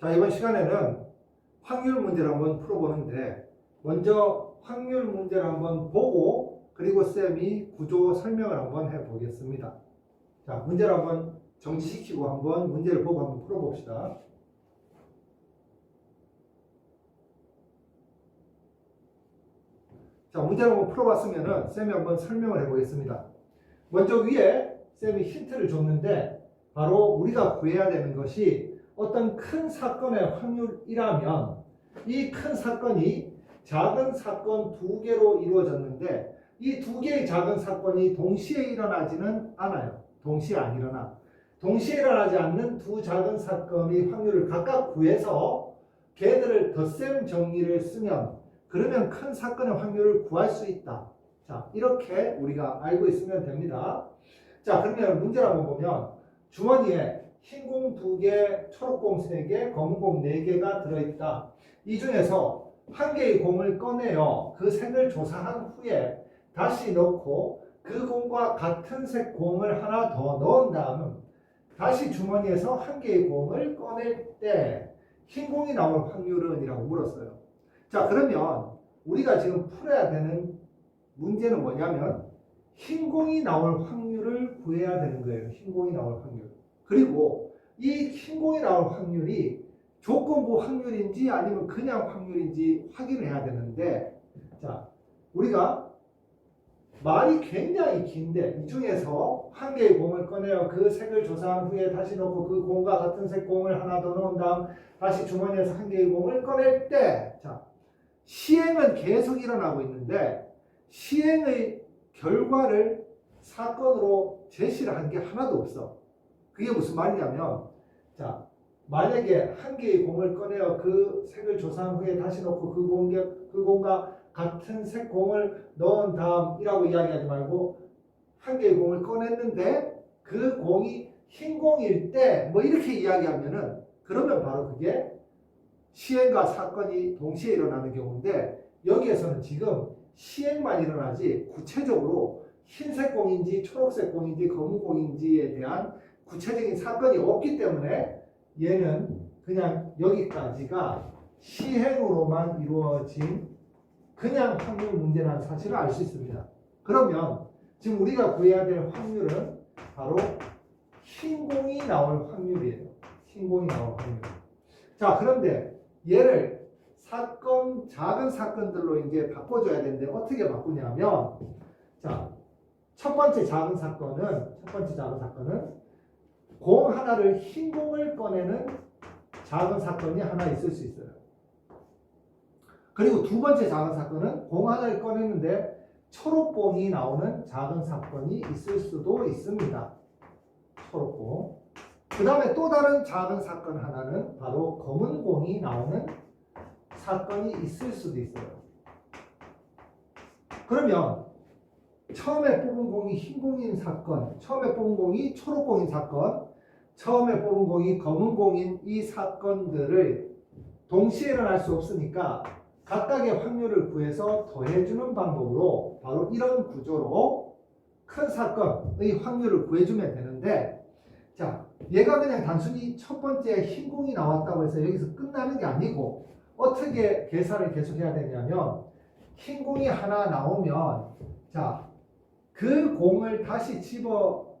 자, 이번 시간에는 확률 문제를 한번 풀어보는데, 먼저 확률 문제를 한번 보고, 그리고 쌤이 구조 설명을 한번 해보겠습니다. 자, 문제를 한번 정지시키고 한번 문제를 보고 한번 풀어봅시다. 자, 문제를 한번 풀어봤으면은 쌤이 한번 설명을 해보겠습니다. 먼저 위에 쌤이 힌트를 줬는데, 바로 우리가 구해야 되는 것이 어떤 큰 사건의 확률이라면 이 큰 사건이 작은 사건 두 개로 이루어졌는데 이 두 개의 작은 사건이 동시에 일어나지는 않아요. 동시에 안 일어나. 동시에 일어나지 않는 두 작은 사건의 확률을 각각 구해서 걔들을 덧셈 정리를 쓰면 그러면 큰 사건의 확률을 구할 수 있다. 자, 이렇게 우리가 알고 있으면 됩니다. 자, 그러면 문제를 한번 보면 주머니에 흰 공 두 개, 초록 공 세 개, 검은 공 네 개가 들어있다. 이 중에서 한 개의 공을 꺼내어 그 색을 조사한 후에 다시 넣고 그 공과 같은 색 공을 하나 더 넣은 다음 다시 주머니에서 한 개의 공을 꺼낼 때 흰 공이 나올 확률은? 이라고 물었어요. 자, 그러면 우리가 지금 풀어야 되는 문제는 뭐냐면 흰 공이 나올 확률을 구해야 되는 거예요. 흰 공이 나올 확률. 그리고 이흰 공이 나올 확률이 조건부 확률인지 아니면 그냥 확률인지 확인을 해야 되는데 자 우리가 말이 굉장히 긴데 이 중에서 한 개의 공을 꺼내어 그 색을 조사한 후에 다시 넣고 그 공과 같은 색 공을 하나 더 넣은 다음 다시 주머니에서 한 개의 공을 꺼낼 때 자 시행은 계속 일어나고 있는데 시행의 결과를 사건으로 제시를 한 게 하나도 없어. 그게 무슨 말이냐면, 자, 만약에 한 개의 공을 꺼내어 그 색을 조사한 후에 다시 넣고 그 공과, 그 공과 같은 색 공을 넣은 다음이라고 이야기하지 말고, 한 개의 공을 꺼냈는데 그 공이 흰 공일 때 뭐 이렇게 이야기하면은, 그러면 바로 그게 시행과 사건이 동시에 일어나는 경우인데, 여기에서는 지금 시행만 일어나지 구체적으로 흰색 공인지 초록색 공인지 검은 공인지에 대한 구체적인 사건이 없기 때문에 얘는 그냥 여기까지가 시행으로만 이루어진 그냥 확률 문제라는 사실을 알 수 있습니다. 그러면 지금 우리가 구해야 될 확률은 바로 흰 공이 나올 확률이에요. 흰 공이 나올 확률. 자, 그런데 얘를 사건, 작은 사건들로 이제 바꿔줘야 되는데 어떻게 바꾸냐면 자, 첫 번째 작은 사건은 첫 번째 작은 사건은 공 하나를 흰 공을 꺼내는 작은 사건이 하나 있을 수 있어요. 그리고 두 번째 작은 사건은 공 하나를 꺼내는데 초록 공이 나오는 작은 사건이 있을 수도 있습니다. 초록 공. 그 다음에 또 다른 작은 사건 하나는 바로 검은 공이 나오는 사건이 있을 수도 있어요. 그러면 처음에 뽑은 공이 흰 공인 사건, 처음에 뽑은 공이 초록 공인 사건, 처음에 뽑은 공이 검은 공인 이 사건들을 동시에 일어날 수 없으니까 각각의 확률을 구해서 더해주는 방법으로 바로 이런 구조로 큰 사건의 확률을 구해주면 되는데 자 얘가 그냥 단순히 첫 번째 흰 공이 나왔다고 해서 여기서 끝나는 게 아니고 어떻게 계산을 계속해야 되냐면 흰 공이 하나 나오면 자 그 공을 다시 집어 가-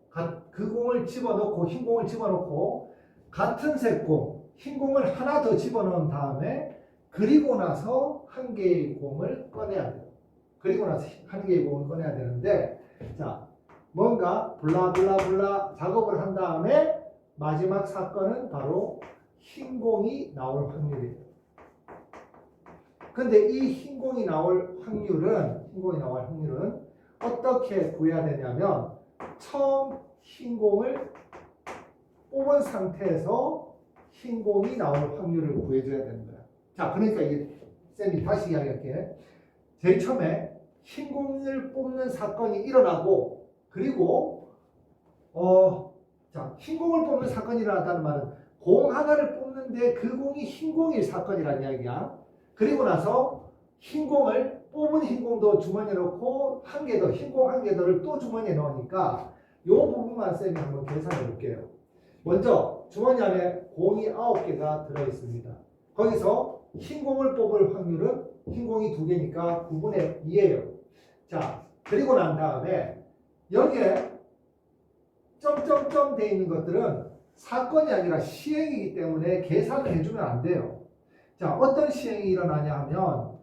그 공을 집어넣고 흰 공을 집어넣고 같은 색 공, 흰 공을 하나 더 집어넣은 다음에 그리고 나서 한 개의 공을 꺼내야 돼요. 그리고 나서 한 개의 공을 꺼내야 되는데 자 뭔가 블라블라블라 작업을 한 다음에 마지막 사건은 바로 흰 공이 나올 확률이에요. 근데 이 흰 공이 나올 확률은 흰 공이 나올 확률은 어떻게 구해야 되냐면 처음 흰 공을 뽑은 상태에서 흰 공이 나올 확률을 구해줘야 되는 거야. 자, 그러니까 이게 쌤이 다시 이야기할게. 제일 처음에 흰 공을 뽑는 사건이 일어나고 그리고 어, 자, 흰 공을 뽑는 사건이 일어났다는 말은 공 하나를 뽑는데 그 공이 흰 공일 사건이라는 이야기야. 그리고 나서 흰 공을 뽑은 흰 공도 주머니에 넣고 한 개 더, 흰공 한 개 더를 또 주머니에 넣으니까 요 부분만 쌤이 한번 계산해 볼게요. 먼저 주머니 안에 공이 9개가 들어 있습니다. 거기서 흰 공을 뽑을 확률은 흰 공이 2개니까 9분의 2예요. 자, 그리고 난 다음에 여기에 점점점 돼 있는 것들은 사건이 아니라 시행이기 때문에 계산을 해주면 안 돼요. 자, 어떤 시행이 일어나냐 하면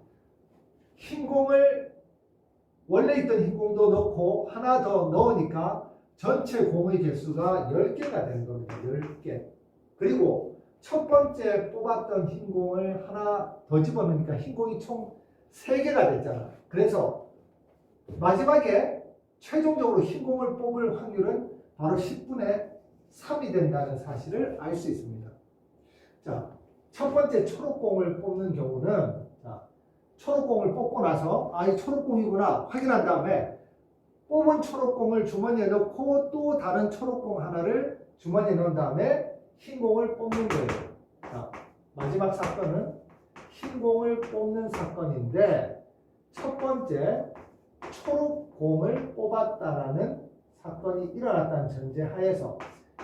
흰 공을 원래 있던 흰 공도 넣고 하나 더 넣으니까 전체 공의 개수가 10개가 되는 겁니다. 10개. 그리고 첫 번째 뽑았던 흰 공을 하나 더 집어넣으니까 흰 공이 총 3개가 됐잖아. 그래서 마지막에 최종적으로 흰 공을 뽑을 확률은 바로 10분의 3이 된다는 사실을 알 수 있습니다. 자, 첫 번째 초록 공을 뽑는 경우는 자, 초록공을 뽑고 나서 아, 이 초록공이구나 확인한 다음에 뽑은 초록공을 주머니에 넣고 또 다른 초록공 하나를 주머니에 넣은 다음에 흰 공을 뽑는 거예요. 자, 마지막 사건은 흰 공을 뽑는 사건인데 첫 번째 초록공을 뽑았다라는 사건이 일어났다는 전제 하에서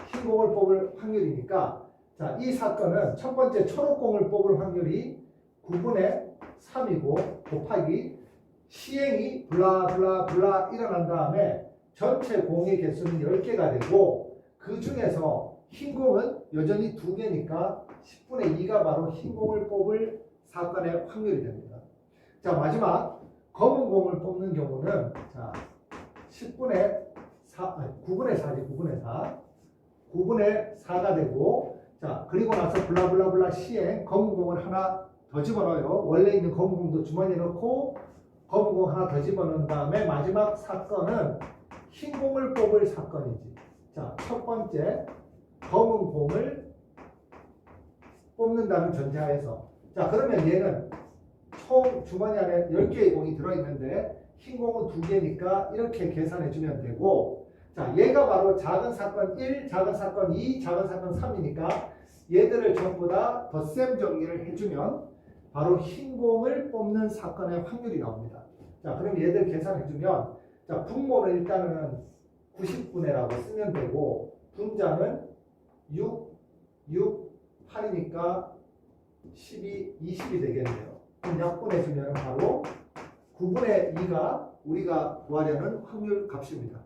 흰 공을 뽑을 확률이니까 자, 이 사건은 첫 번째 초록공을 뽑을 확률이 9분의 3이고 곱하기 시행이 블라 블라 블라 일어난 다음에 전체 공의 개수는 10개가 되고 그 중에서 흰 공은 여전히 2개니까 10분의 2가 바로 흰 공을 뽑을 사건의 확률이 됩니다. 자, 마지막 검은 공을 뽑는 경우는 자, 10분의 4, 아니, 9분의 4지 9분의 4 9분의 4가 되고 자 그리고 나서 블라블라블라 시에 검은 공을 하나 더 집어넣어요. 원래 있는 검은 공도 주머니에 넣고 검은 공 하나 더 집어넣은 다음에 마지막 사건은 흰 공을 뽑을 사건이지. 자 첫 번째 검은 공을 뽑는다는 전제하에서. 자 그러면 얘는 총 주머니 안에 10개의 공이 들어있는데 흰 공은 2개니까 이렇게 계산해 주면 되고. 자, 얘가 바로 작은 사건 1, 작은 사건 2, 작은 사건 3이니까 얘들을 전부 다 덧셈 정리를 해주면 바로 흰 공을 뽑는 사건의 확률이 나옵니다. 자, 그럼 얘들 계산해주면 자, 분모는 일단은 90분의라고 쓰면 되고 분자는 6, 6, 8이니까 12, 20이 되겠네요. 그럼 약분해주면 바로 9분의 2가 우리가 구하려는 확률 값입니다.